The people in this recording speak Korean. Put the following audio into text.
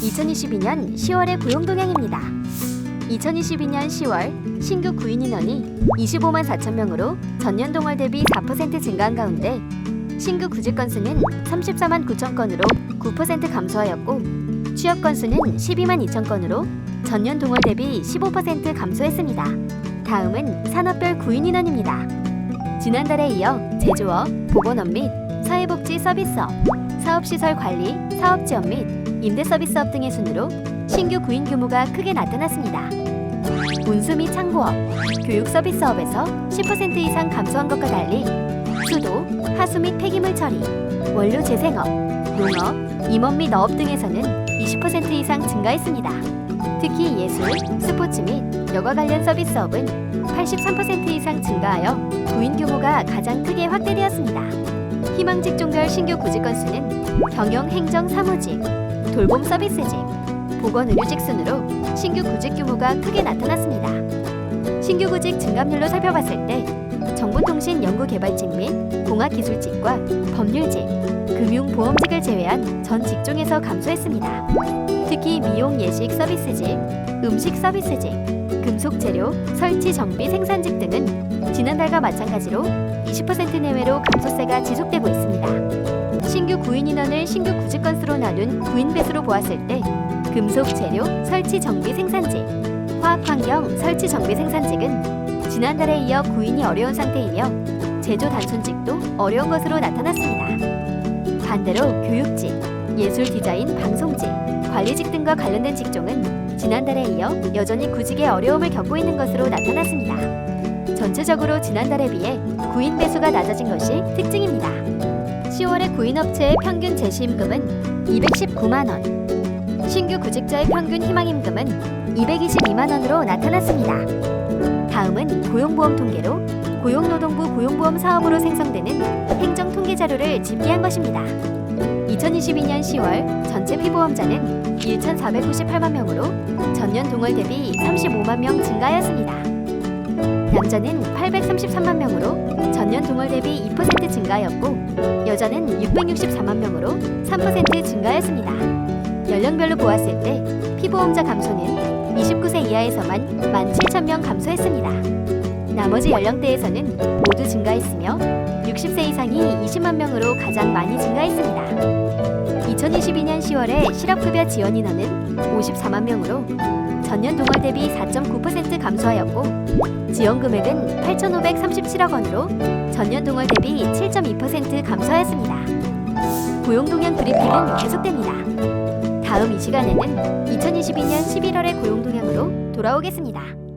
2022년 10월의 고용 동향입니다. 2022년 10월 신규 구인 인원이 25만 4천 명으로 전년 동월 대비 4% 증가한 가운데 신규 구직 건수는 34만 9천 건으로 9% 감소하였고 취업 건수는 12만 2천 건으로 전년 동월 대비 15% 감소했습니다. 다음은 산업별 구인 인원입니다. 지난달에 이어 제조업, 보건업 및 사회복지 서비스업, 사업시설 관리, 사업지원 및 임대서비스업 등의 순으로 신규 구인 규모가 크게 나타났습니다. 운수 및 창고업, 교육 서비스업에서 10% 이상 감소한 것과 달리 수도, 하수 및 폐기물 처리, 원료 재생업, 농업, 임업 및 어업 등에서는 20% 이상 증가했습니다. 특히 예술, 스포츠 및 여가 관련 서비스업은 83% 이상 증가하여 구인 규모가 가장 크게 확대되었습니다. 희망 직 종별 신규 구직 건수는 경영 행정 사무직, 돌봄 서비스직, 보건 의료직 순으로 신규 구직 규모가 크게 나타났습니다. 신규 구직 증감률로 살펴봤을 때 정보통신 연구개발직 및 공학기술직과 법률직, 금융보험직을 제외한 전 직종에서 감소했습니다. 특히 미용 예식 서비스직, 음식 서비스직, 금속 재료, 설치 정비 생산직 등은 지난달과 마찬가지로 20% 내외로 감소세가 지속되고 있습니다. 신규 구인 인원을 신규 구직 건수로 나눈 구인 배수로 보았을 때 금속 재료, 설치 정비 생산직, 화학 환경 설치 정비 생산직은 지난달에 이어 구인이 어려운 상태이며 제조 단순직도 어려운 것으로 나타났습니다. 반대로 교육직, 예술 디자인 방송직, 관리직 등과 관련된 직종은 지난달에 이어 여전히 구직에 어려움을 겪고 있는 것으로 나타났습니다. 전체적으로 지난달에 비해 구인 배수가 낮아진 것이 특징입니다. 10월의 구인 업체의 평균 재시임금은 219만 원, 신규 구직자의 평균 희망임금은 222만 원으로 나타났습니다. 다음은 고용보험 통계로 고용노동부 고용보험 사업으로 생성되는 행정 통계 자료를 집계한 것입니다. 2022년 10월 전체 피보험자는 1,498만 명으로 전년 동월 대비 35만 명 증가하였습니다. 남자는 833만 명으로 전년 동월 대비 2% 증가하였고 여자는 664만 명으로 3% 증가하였습니다. 연령별로 보았을 때 피보험자 감소는 29세 이하에서만 17,000명 감소했습니다. 나머지 연령대에서는 모두 증가했으며 60세 이상이 20만 명으로 가장 많이 증가했습니다. 2022년 10월에 실업급여 지원 인원은 54만 명으로 전년 동월 대비 4.9% 감소하였고 지원 금액은 8,537억 원으로 전년 동월 대비 7.2% 감소하였습니다. 고용 동향 브리핑은 계속됩니다. 다음 이 시간에는 2022년 11월의 고용 동향으로 돌아오겠습니다.